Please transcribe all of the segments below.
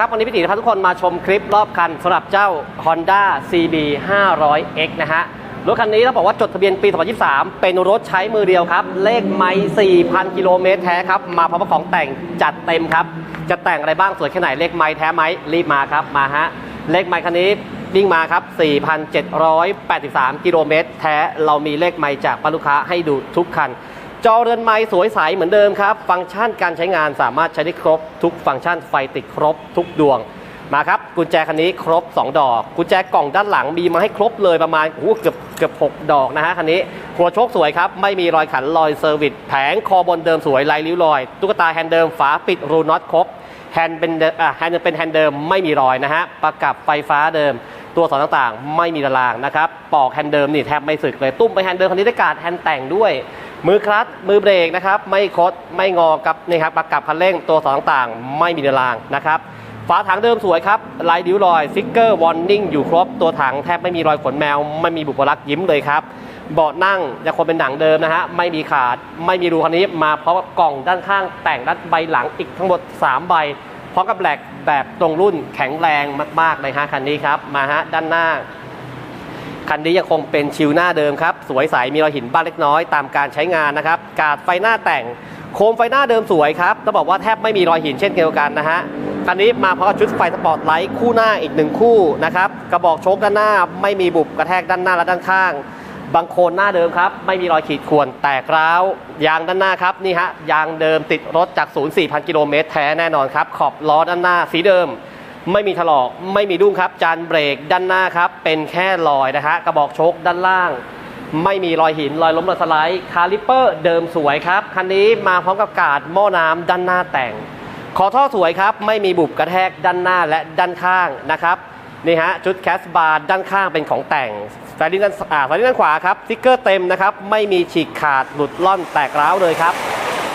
ครับ วันนี้พี่ตีพาทุกคนมาชมคลิปรอบคันสำหรับเจ้า Honda CB 500X นะฮะ รถคันนี้ต้องบอกว่าจดทะเบียนปี 2023 เป็นรถใช้มือเดียวครับ เลขไมล์4,000 กิโลเมตรแท้ครับ มาพร้อมของแต่งจัดเต็มครับ จะแต่งอะไรบ้างสวยแค่ไหนเลขไมล์แท้ไหมรีบมาครับมาฮะ เลขไมล์คันนี้วิ่งมาครับ 4,783 กิโลเมตรแท้ เรามีเลขไมล์จากปลูกค้าให้ดูทุกคัน จอเรือนไม้สวยใสเหมือนเดิมครับ ฟังก์ชันการใช้งานสามารถใช้ได้ครบ ทุกฟังก์ชันไฟติดครบทุกดวงมาครับกุญแจคันนี้ครบ 2 ดอก กุญแจกล่องด้านหลังมีมาให้ครบเลยประมาณโอ้เกือบเกือบ6ดอกนะฮะคันนี้หัวโชคสวยครับ ไม่มีรอยขันรอยเซอร์วิสแผงคอบนเดิมสวยลายริ้วรอย ตุ๊กตาแฮนด์เดิมฝาปิดรูน็อตครบแฮนด์เป็นอะแฮนด์เป็นแฮนด์เดิมไม่มีรอยนะฮะประกับไฟฟ้าเดิม ตัวสอนต่างๆ ไม่มีตารางนะครับปอกแฮนด์เดิมนี่แทบไม่สึกเลยตุ้มไปแฮนด์เดิมคันนี้ได้การ์ดแฮนด์แต่งด้วย มือคลัตช์มือเบรกนะครับไม่คดไม่งอกับนี่ครับประกับคันเร่งตัวสอนต่างๆ ไม่มีตารางนะครับฝาถังเดิมสวยครับลายดิ้วรอยฟิกเกอร์วอร์นิ่งอยู่ครบตัวถังแทบไม่มีรอยขนแมว ไม่มีบุปลักษ์ยิ้มเลยครับเบาะนั่งยังคงเป็นหนังเดิมนะฮะไม่มีขาดไม่มีรูคันนี้มาพร้อมกับกล่องด้านข้าง แต่งด้านใบหลังอีกทั้งหมด 3 ใบพร้อมกับแหลกแบบตรงรุ่นแข็งแรงมากๆเลยฮะคันนี้ครับมาฮะด้านหน้า คันนี้ยังคงเป็นชิวหน้าเดิมครับ สวยใสมีรอยหินบ้างเล็กน้อยตามการใช้งานนะครับ กาดไฟหน้าแต่งโคมไฟหน้าเดิมสวยครับต้องบอกว่าแทบไม่มีรอยหินเช่นเดียวกันนะฮะคันนี้มาพร้อมชุดไฟสปอร์ตไลท์คู่หน้าอีกหนึ่งคู่นะครับกระบอกโชคด้านหน้าไม่มีบุบกระแทกด้านหน้าและด้านข้างบางโคนหน้าเดิมครับ ไม่มีรอยขีดข่วนแตกร้าว ยางด้านหน้าครับ นี่ฮะ ยางเดิมติดรถจากศูนย์4,000 กิโลเมตรแท้แน่นอนครับ ขอบล้อด้านหน้าสีเดิม ไม่มีถลอกไม่มีดุ้งครับ จานเบรกด้านหน้าครับ เป็นแค่รอยนะฮะกระบอกโชคด้านล่าง ไม่มีรอยหินรอยล้มรอยสไลด์คาลิปเปอร์เดิมสวยครับคันนี้มาพร้อมกับกาดหม้อน้ำด้านหน้าแต่ง ขอท่อสวยครับ ไม่มีบุบกระแทกด้านหน้าและด้านข้างนะครับนี่ฮะชุดแคสบาร์ด้านข้างเป็นของแต่งสายลิ้นด้านอ่าสายลิ้นด้านขวาครับสติ๊กเกอร์เต็มนะครับไม่มีฉีกขาดหลุดล่อนแตกร้าวเลยครับ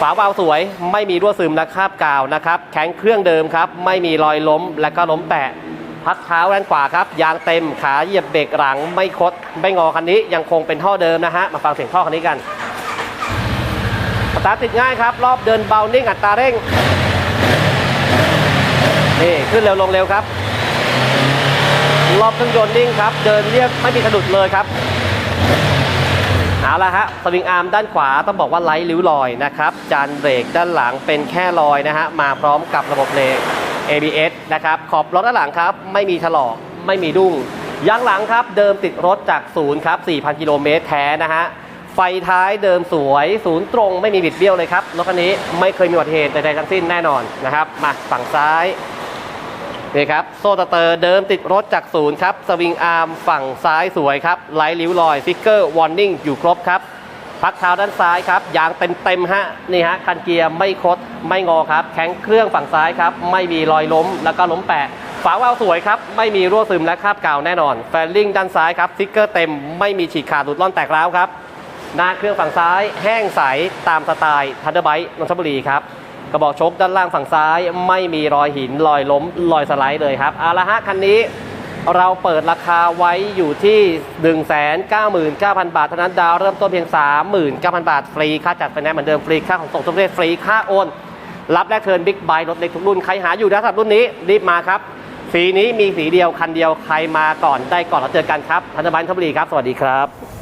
ฝาวาล์วสวยไม่มีรั่วซึมและคราบกาวนะครับ แข็งเครื่องเดิมครับ ไม่มีรอยล้มและก็ล้มแปะพักเท้าด้านขวาครับ ยางเต็มขาเหยียบเบรกหลังไม่คด ไม่งอคันนี้ยังคงเป็นท่อเดิมนะฮะ มาฟังเสียงท่อคันนี้กันสตาร์ทติดง่ายครับ รอบเดินเบานิ่งอัตราเร่งนี่ขึ้นเร็วลงเร็วครับ รอบเครื่องยนต์นิ่งครับ เดินเรียบไม่มีสะดุดเลยครับ เอาละฮะสวิงอาร์มด้านขวาต้องบอกว่าไร้ริ้วรอยนะครับ จานเบรกด้านหลังเป็นแค่รอยนะฮะ มาพร้อมกับระบบเบรก ABS นะครับ ขอบรถด้านหลังครับ ไม่มีถลอกไม่มีดุ้งยางหลังครับ เดิมติดรถจากศูนย์ครับ 4,000 กิโลเมตรแท้นะฮะ ไฟท้ายเดิมสวยศูนย์ตรงไม่มีบิดเบี้ยวเลยครับรถคันนี้ไม่เคยมีอุบัติเหตุใดๆทั้งสิ้นแน่นอนนะครับ มาฝั่งซ้าย นี่ครับ โซ่ตะเตอร์เดิมติดรถจากศูนย์ครับ สวิงอาร์มฝั่งซ้ายสวยครับไลท์ริ้วรอยฟิกเกอร์วอร์นิ่งอยู่ครบครับ พักเท้าด้านซ้ายครับ ยางเต็มเต็มฮะ นี่ฮะ คันเกียร์ไม่คด ไม่งอครับ แข็งเครื่องฝั่งซ้ายครับ ไม่มีรอยล้ม แล้วก็ล้มแปะ ฝาวาล์วสวยครับ ไม่มีรั่วซึมและคราบกาวแน่นอน แฟลลิ่งด้านซ้ายครับฟิกเกอร์เต็ม ไม่มีฉีกขาดหลุดล่อนแตกร้าวครับหน้าเครื่องฝั่งซ้าย แห้งใสตามสไตล์ทันเดอร์ไบต์นนทบุรีครับ กระบอกชกด้านล่างฝั่งซ้าย ไม่มีรอยหินรอยล้มรอยสไลด์เลยครับเอาละฮะคันนี้เราเปิดราคาไว้อยู่ที่ 199,000 บาทเท่านั้นดาวเริ่มต้นเพียง 39,000 บาท ฟรีค่าจัดไฟแนนซ์เหมือนเดิมฟรีค่าของส่งทุกประเทศฟรีค่าโอน รับแลกเทินบิ๊กไบค์รถเล็กทุกรุ่น ใครหาอยู่นะสำหรับรุ่นนี้ รีบมาครับ สีนี้มีสีเดียวคันเดียวใครมาก่อนได้ก่อนเราเจอกันครับธัญบันทบุรีครับ สวัสดีครับ